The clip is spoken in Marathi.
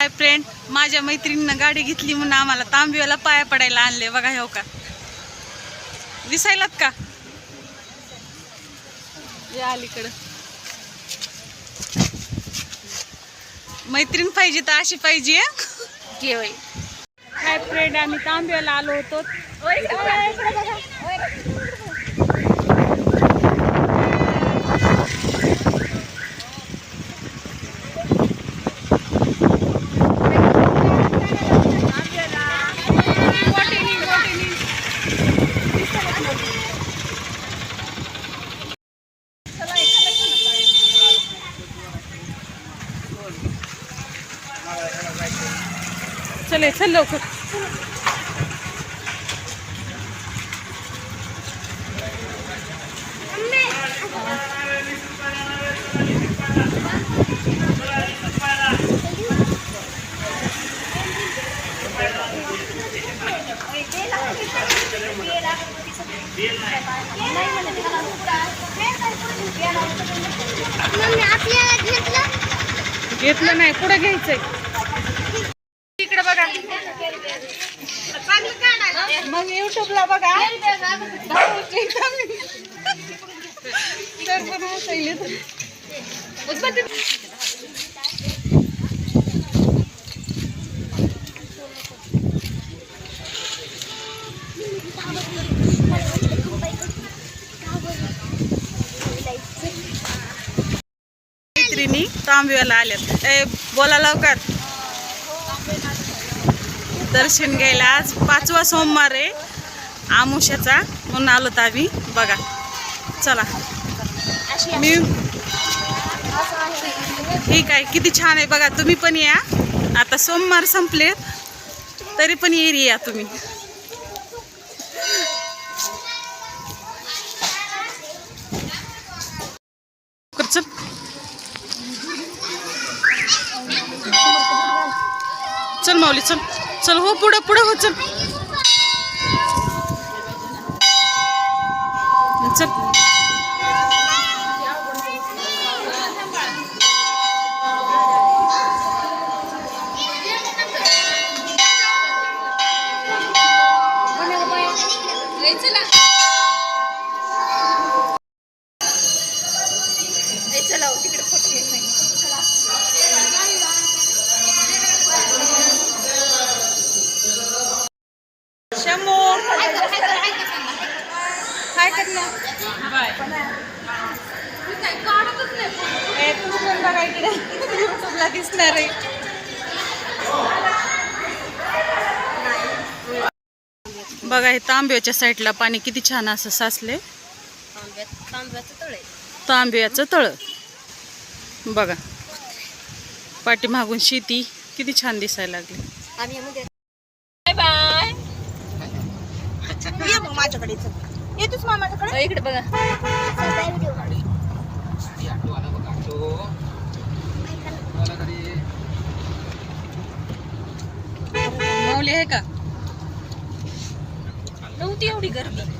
हाय फ्रेंड माझ्या मैत्रिणीनं गाडी घेतली म्हणून आम्हाला तांबिवाला पाया पडायला आणले. बघा हो का? दिसायलात का? या अलीकडं. मैत्रीण पाहिजे तर अशी पाहिजे हं? हाय फ्रेंड आम्ही तांबिवाला आलो होतो. चले चल लवकर. आपल्याला घेतलं? घेतलं नाही कुठं घ्यायचंय इकडे बघा मग युट्यूबला बघा तर पण हसायले तर. मैत्रिणी तांबिवाला आल्यात ए बोला लवकर दर्शन घ्यायला आज पाचवा सोमवार आहे. आमुष्याचा म्हणून आलो तर आम्ही. बघा. चला. मी ठीक आहे किती छान आहे बघा. तुम्ही पण या. आता सोमवार संपले तरी पण येरी या तुम्ही. चल. चल माऊली चल. चल हो पुढं पुढं हो चल. चल. शमो काय करणार बाय. ए, तू पण बघा इकडे युट्यूबला दिसणार आहे. बघा हे तांब्याच्या साईडला पाणी किती छान असं साचले तांब्याचं तळ. बघा. पाठीमागून शेती किती छान दिसायला लागली बाय ये मग माझ्याकडे येतोच मग माझ्याकडे. इकडे बघा. माऊली आहे का? नव्हती एवढी गर्दी.